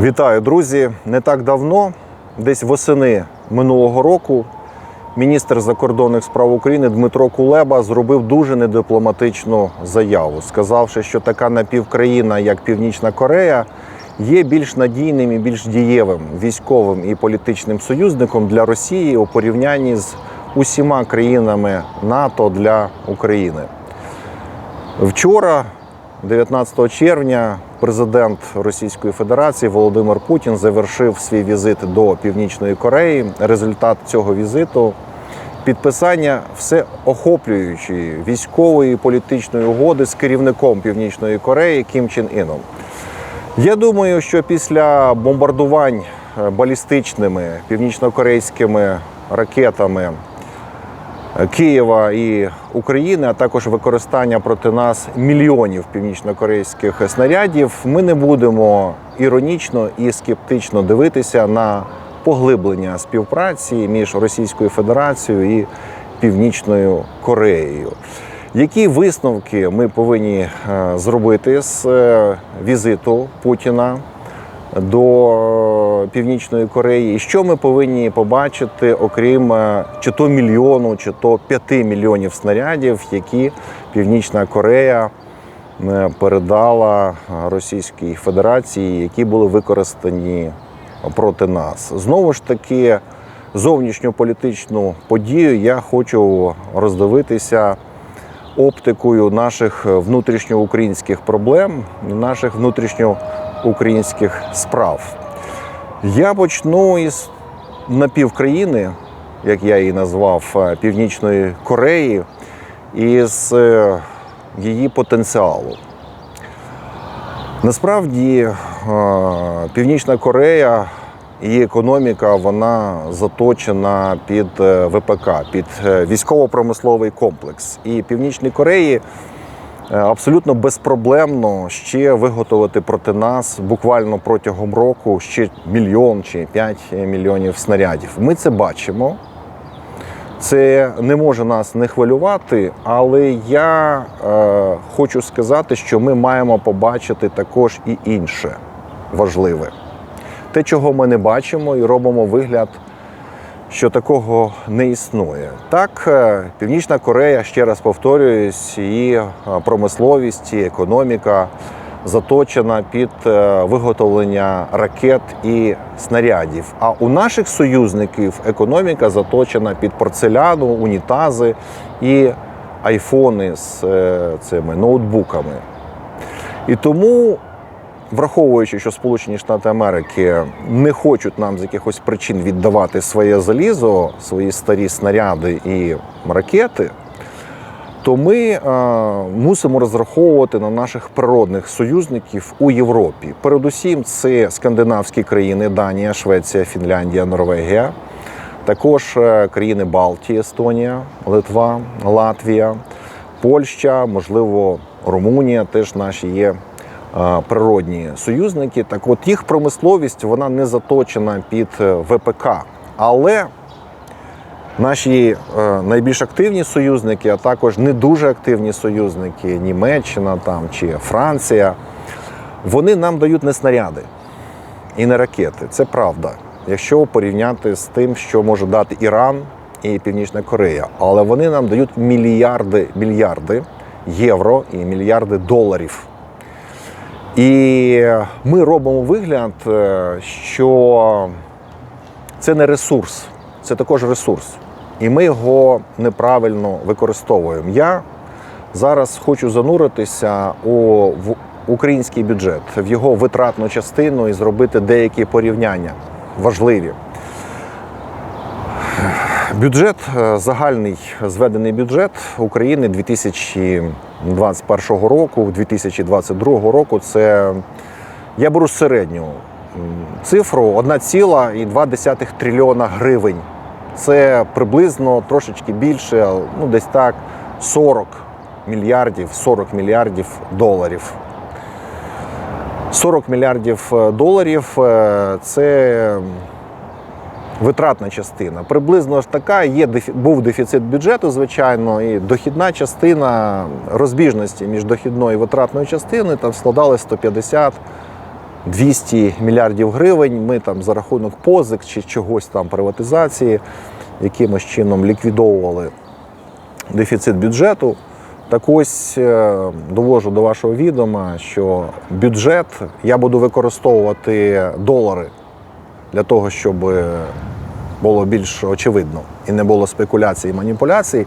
Вітаю, друзі! Не так давно, десь восени минулого року, міністр закордонних справ України Дмитро Кулеба зробив дуже недипломатичну заяву, сказавши, що така напівкраїна, як Північна Корея, є більш надійним і більш дієвим військовим і політичним союзником для Росії у порівнянні з усіма країнами НАТО для України. Вчора, 19 червня, президент Російської Федерації Володимир Путін завершив свій візит до Північної Кореї. Результат цього візиту підписання всеохоплюючої військової і політичної угоди з керівником Північної Кореї Кім Чен Іном. Я думаю, що після бомбардувань е, балістичними північнокорейськими ракетами Києва і України, а також використання проти нас мільйонів північнокорейських снарядів, ми не будемо іронічно і скептично дивитися на поглиблення співпраці між Російською Федерацією і Північною Кореєю. Які висновки ми повинні е, зробити з е, візиту Путіна до Північної Кореї, і що ми повинні побачити, окрім е, чи то мільйону, чи то п'яти мільйонів снарядів, які Північна Корея е, передала Російській Федерації, які були використані проти нас. Знову ж таки, зовнішньополітичну подію я хочу роздивитися оптикою наших внутрішньоукраїнських проблем, наших внутрішньоукраїнських справ. Я почну із напівкраїни, як я її назвав, е, Північної Кореї, із е, її потенціалу. Насправді е, Північна Корея, її економіка, вона заточена під ВПК, під військово-промисловий комплекс. І Північній Кореї абсолютно безпроблемно ще виготовити проти нас буквально протягом року ще мільйон чи 5 мільйонів снарядів. Ми це бачимо. Це не може нас не хвилювати, але я е, хочу сказати, що ми маємо побачити також і інше важливе. Те, чого ми не бачимо, і робимо вигляд, що такого не існує. Так, е, Північна Корея, ще раз повторююсь, її е, промисловість, і економіка заточена під е, виготовлення ракет і снарядів. А у наших союзників економіка заточена під порцеляну, унітази і айфони з цими ноутбуками. І тому, враховуючи, що Сполучені Штати Америки не хочуть нам з якихось причин віддавати своє залізо, свої старі снаряди і ракети, то ми е, мусимо розраховувати на наших природних союзників у Європі. Передусім, це скандинавські країни Данія, Швеція, Фінляндія, Норвегія, також е, країни Балтії, Естонія, Литва, Латвія, Польща, можливо, Румунія теж наші є природні союзники. Так от їх промисловість вона не заточена під е, ВПК. Але Наші е, найбільш активні союзники, а також не дуже активні союзники, Німеччина там чи Франція, вони нам дають не снаряди і не ракети. Це правда. Якщо порівняти з тим, що може дати Іран і Північна Корея, але вони нам дають мільярди мільярди євро і мільярди доларів. І ми робимо вигляд, е, що це не ресурс, це також ресурс. І ми його неправильно використовуємо. Я зараз хочу зануритися у в український бюджет, в його витратну частину і зробити деякі порівняння важливі. Бюджет, е, загальний зведений бюджет України 2021 року, 2022 року це я беру середню цифру 1,2 трильйона гривень. Це приблизно трошечки більше, ну десь так 40 мільярдів, 40 мільярдів доларів. 40 мільярдів е, доларів е, це витратна частина. Приблизно ж така є був дефіцит бюджету, звичайно, і дохідна частина розбіжності між дохідною і витратною частиною там складали 150 200 мільярдів гривень. Ми там за рахунок позик чи чогось там приватизації якимось чином ліквідовували дефіцит бюджету. Так ось е, довожу до вашого відома, що бюджет я буду використовувати долари для того, щоб було більш очевидно і не було спекуляцій і маніпуляцій.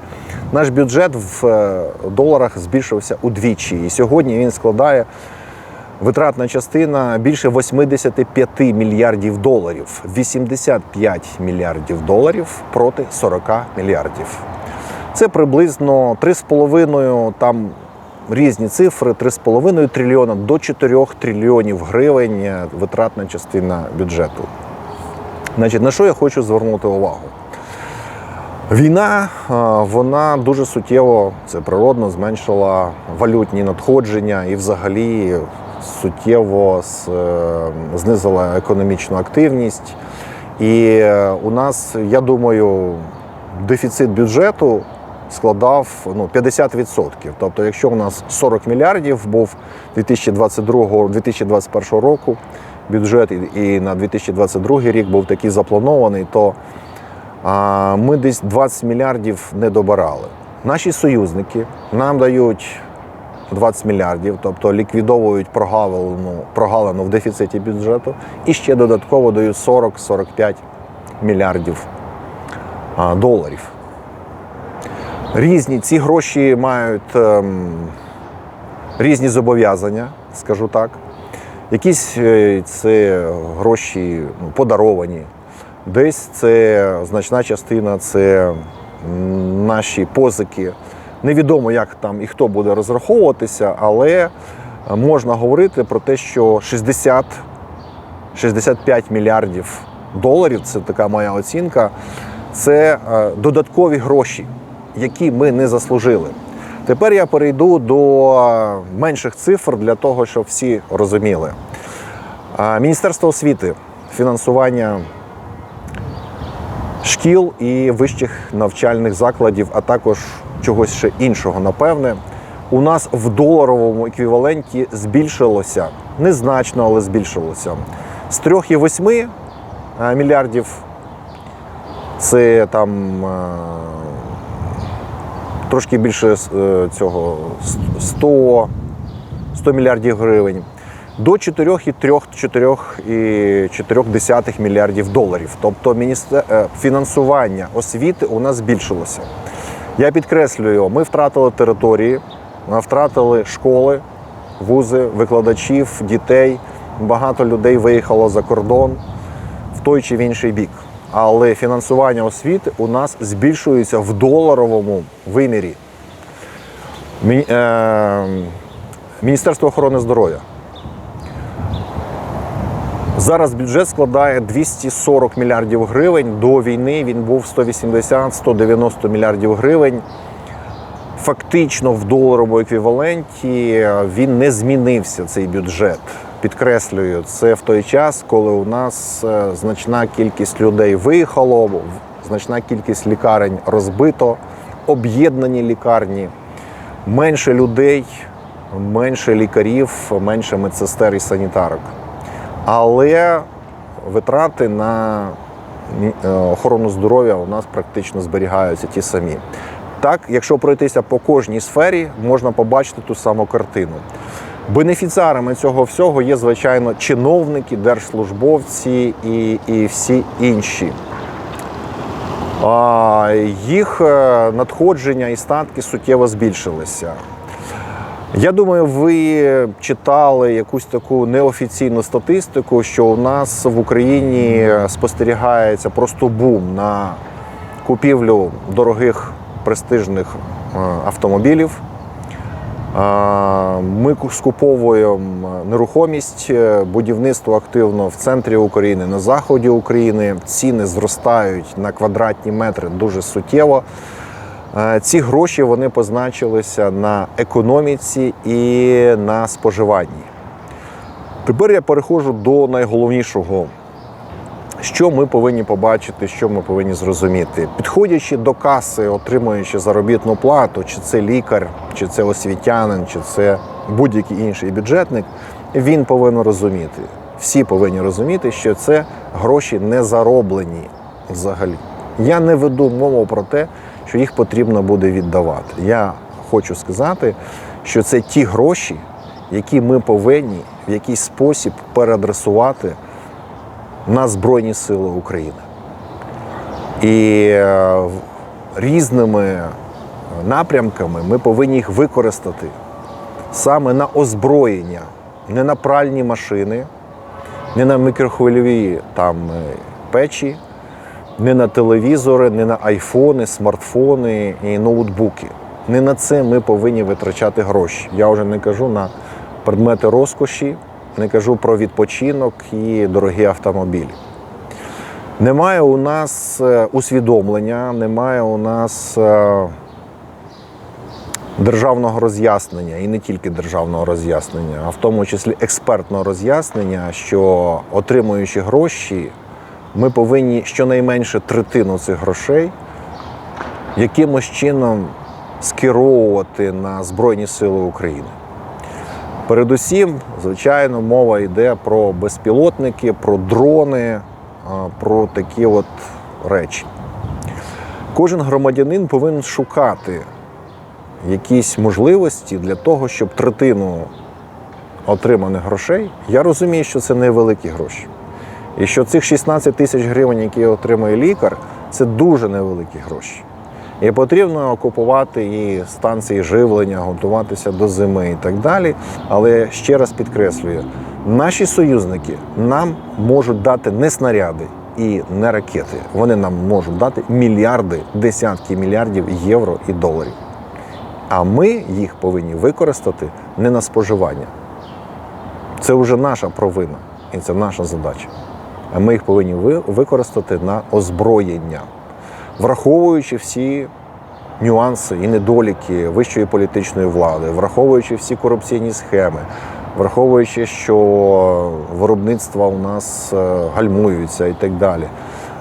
Наш бюджет в е, доларах збільшився удвічі, і сьогодні він складає витратна частина більше 85 мільярдів доларів, 85 мільярдів доларів проти 40 мільярдів. Це приблизно 3,5 там різні цифри, 3,5 трильйона до 4 трильйонів гривень е, витратна частина бюджету. Значить, на що я хочу звернути увагу? Війна е, вона дуже суттєво, це природно, зменшила валютні надходження і взагалі суттєво е, знизила економічну активність. І е, у нас, я думаю, дефіцит бюджету складав ну, 50%. Тобто, якщо у нас 40 мільярдів був 2022-2021 року бюджет, і- на 2022 рік був такий запланований, то ми десь 20 мільярдів не добирали. Наші союзники нам дають 20 мільярдів, тобто ліквідовують прогалину, прогалину в дефіциті бюджету і ще додатково дають 40-45 мільярдів доларів. Різні ці гроші мають ем, різні зобов'язання, скажу так. Якісь е, це гроші ну, подаровані, десь це значна частина це наші позики. Невідомо, як там і хто буде розраховуватися, але можна говорити про те, що 60 65 мільярдів доларів це така моя оцінка. Це е, додаткові гроші, які ми не заслужили. Тепер я перейду до е, менших цифр для того, щоб всі розуміли. Е, Міністерство освіти, фінансування шкіл і вищих навчальних закладів, а також чогось ще іншого, напевне, у нас в доларовому еквіваленті збільшилося незначно, але збільшилося з 3,8 е, мільярдів. Це там трошки більше е, цього 100, 100 мільярдів гривень до 4,3-4,4 мільярдів доларів. Тобто е, фінансування освіти у нас збільшилося. Я підкреслюю, ми втратили території, ми втратили школи, вузи, викладачів, дітей. Багато людей виїхало за кордон в той чи в інший бік. Але фінансування освіти у нас збільшується в доларовому вимірі. Е, Міністерство охорони здоров'я. Зараз бюджет складає 240 мільярдів гривень. До війни він був 180-190 мільярдів гривень. Фактично в доларовому еквіваленті він не змінився цей бюджет. Підкреслюю, це в той час, коли у нас е, значна кількість людей виїхало, значна кількість лікарень розбито, об'єднані лікарні, менше людей, менше лікарів, менше медсестер і санітарок. Але витрати на е, охорону здоров'я у нас практично зберігаються ті самі. Так, якщо пройтися по кожній сфері, можна побачити ту саму картину. Бенефіціарами цього всього є, звичайно, чиновники, держслужбовці і, і всі інші. А, їх е, надходження і статки суттєво збільшилися. Я думаю, ви читали якусь таку неофіційну статистику, що у нас в Україні спостерігається просто бум на купівлю дорогих престижних е, автомобілів. Е, Ми скуповуємо нерухомість, е, будівництво активно в центрі України, на заході України. Ціни зростають на квадратні метри дуже суттєво. Е, Ці гроші вони позначилися на економіці і на споживанні. Тепер я переходжу до найголовнішого. Що ми повинні побачити, що ми повинні зрозуміти? Підходячи до каси, отримуючи заробітну плату, чи це лікар, чи це освітянин, чи це будь-який інший бюджетник, він повинен розуміти, всі повинні розуміти, що це гроші не зароблені взагалі. Я не веду мову про те, що їх потрібно буде віддавати. Я хочу сказати, що це ті гроші, які ми повинні в якийсь спосіб переадресувати на Збройні Сили України. І е, різними напрямками ми повинні їх використати саме на озброєння, не на пральні машини, не на мікрохвильові там е, печі, не на телевізори, не на айфони, смартфони і ноутбуки. Не на це ми повинні витрачати гроші. Я вже не кажу на предмети розкоші, не кажу про відпочинок і дорогі автомобілі. Немає у нас е, усвідомлення, немає у нас е, державного роз'яснення, і не тільки державного роз'яснення, а в тому числі експертного роз'яснення, що отримуючи гроші, ми повинні щонайменше третину цих грошей якимось чином скеровувати на Збройні Сили України. Передусім, звичайно, мова йде про безпілотники, про дрони, про такі от речі. Кожен громадянин повинен шукати якісь можливості для того, щоб третину отриманих грошей, я розумію, що це невеликі гроші. І що цих 16 тисяч гривень, які отримує лікар, це дуже невеликі гроші. І потрібно окупувати і станції живлення, готуватися до зими і так далі. Але ще раз підкреслюю, наші союзники нам можуть дати не снаряди і не ракети. Вони нам можуть дати мільярди, десятки мільярдів євро і доларів. А ми їх повинні використати не на споживання. Це вже наша провина і це наша задача. А ми їх повинні ви- використати на озброєння, враховуючи всі нюанси і недоліки вищої політичної влади, враховуючи всі корупційні схеми, враховуючи, що виробництва у нас е, гальмуються і так далі.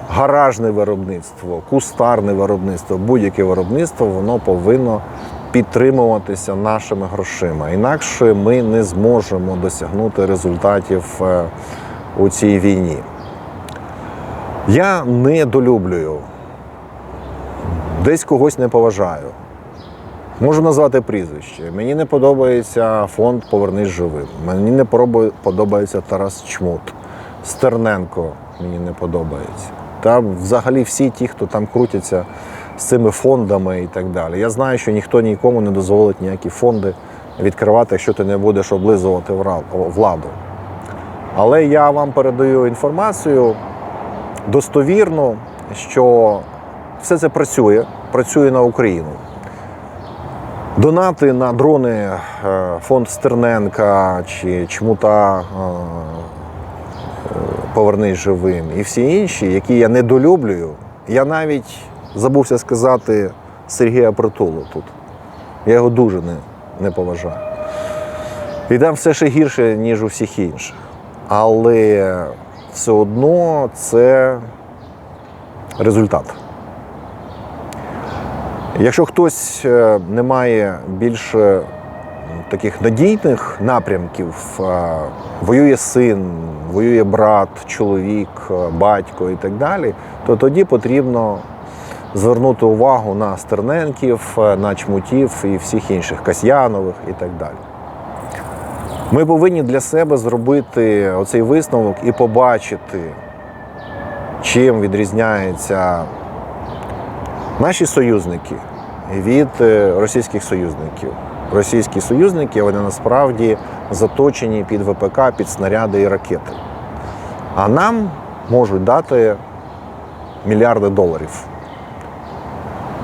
Гаражне виробництво, кустарне виробництво, будь-яке виробництво, воно повинно підтримуватися нашими грошима. Інакше ми не зможемо досягнути результатів е, у цій війні. Я недолюблюю, десь когось не поважаю. Можу назвати прізвище. Мені не подобається фонд Повернись живим. Мені не подобається Тарас Чмут. Стерненко мені не подобається. Та взагалі всі ті, хто там крутяться з цими фондами і так далі. Я знаю, що ніхто нікому не дозволить ніякі фонди відкривати, якщо ти не будеш облизувати владу. Але я вам передаю інформацію достовірну, що все це працює, працює на Україну. Донати на дрони е, фонд Стерненка чи чмута е, е, Повернись живим і всі інші, які я недолюблюю. Я навіть забувся сказати Сергія Притулу тут. Я його дуже не, не поважаю. І там все ще гірше, ніж у всіх інших. Але все одно це результат. Якщо хтось е, не має більш е, таких надійних напрямків, е, воює син, воює брат, чоловік, е, батько і так далі, то тоді потрібно звернути увагу на Стерненків, на чмутів і всіх інших Касьянових і так далі. Ми повинні для себе зробити оцей висновок і побачити, чим відрізняються наші союзники від е, російських союзників. Російські союзники вони насправді заточені під ВПК, під снаряди і ракети. А нам можуть дати мільярди доларів.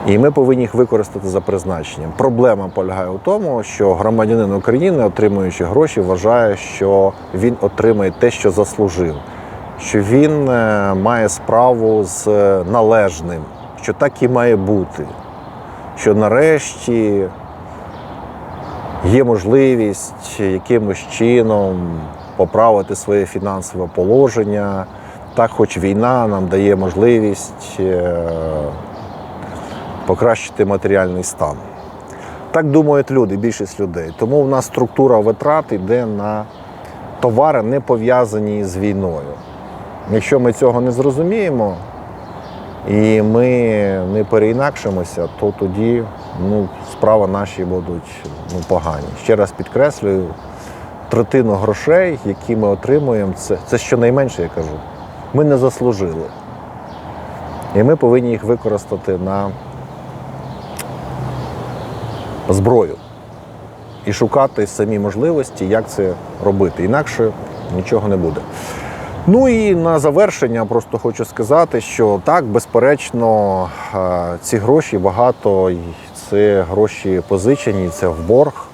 І ми повинні їх використати за призначенням. Проблема полягає у тому, що громадянин України, отримуючи гроші, вважає, що він отримає те, що заслужив, що він е, має справу з е, належним, що так і має бути. Що нарешті є можливість якимось чином поправити своє фінансове положення. Так, хоч війна нам дає можливість е, покращити матеріальний стан. Так думають люди, більшість людей. Тому в нас структура витрат йде на товари не пов'язані з війною. Якщо ми цього не зрозуміємо і ми не переінакшимося, то тоді ну, справи наші будуть ну, погані. Ще раз підкреслюю, третину грошей, які ми отримуємо, це, це щонайменше, я кажу. Ми не заслужили. І ми повинні їх використати на зброю і шукати самі можливості, як це робити. Інакше нічого не буде. Ну і на завершення просто хочу сказати, що так, безперечно, е, ці гроші багато це гроші позичені, це в борг.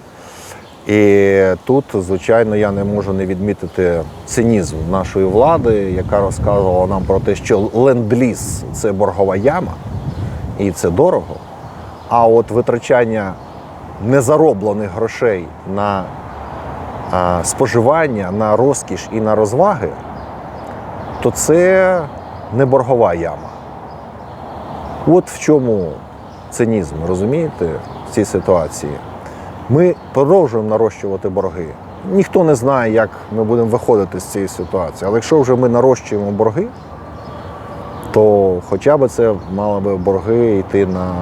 І тут, звичайно, я не можу не відмітити цинізм нашої влади, яка розказувала нам про те, що ленд-ліз це боргова яма, і це дорого. А от витрачання незароблених грошей на а, споживання, на розкіш і на розваги, то це не боргова яма. От в чому цинізм, розумієте, в цій ситуації. Ми продовжуємо нарощувати борги. Ніхто не знає, як ми будемо виходити з цієї ситуації. Але якщо вже ми нарощуємо борги, то хоча б це мали би борги йти на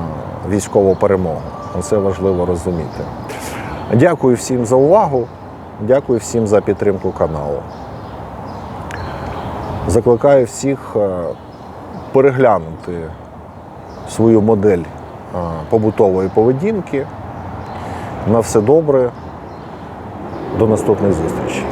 військову перемогу. Це важливо розуміти. Дякую всім за увагу. Дякую всім за підтримку каналу. Закликаю всіх е, переглянути свою модель е, побутової поведінки. На все добре. До наступних зустрічей.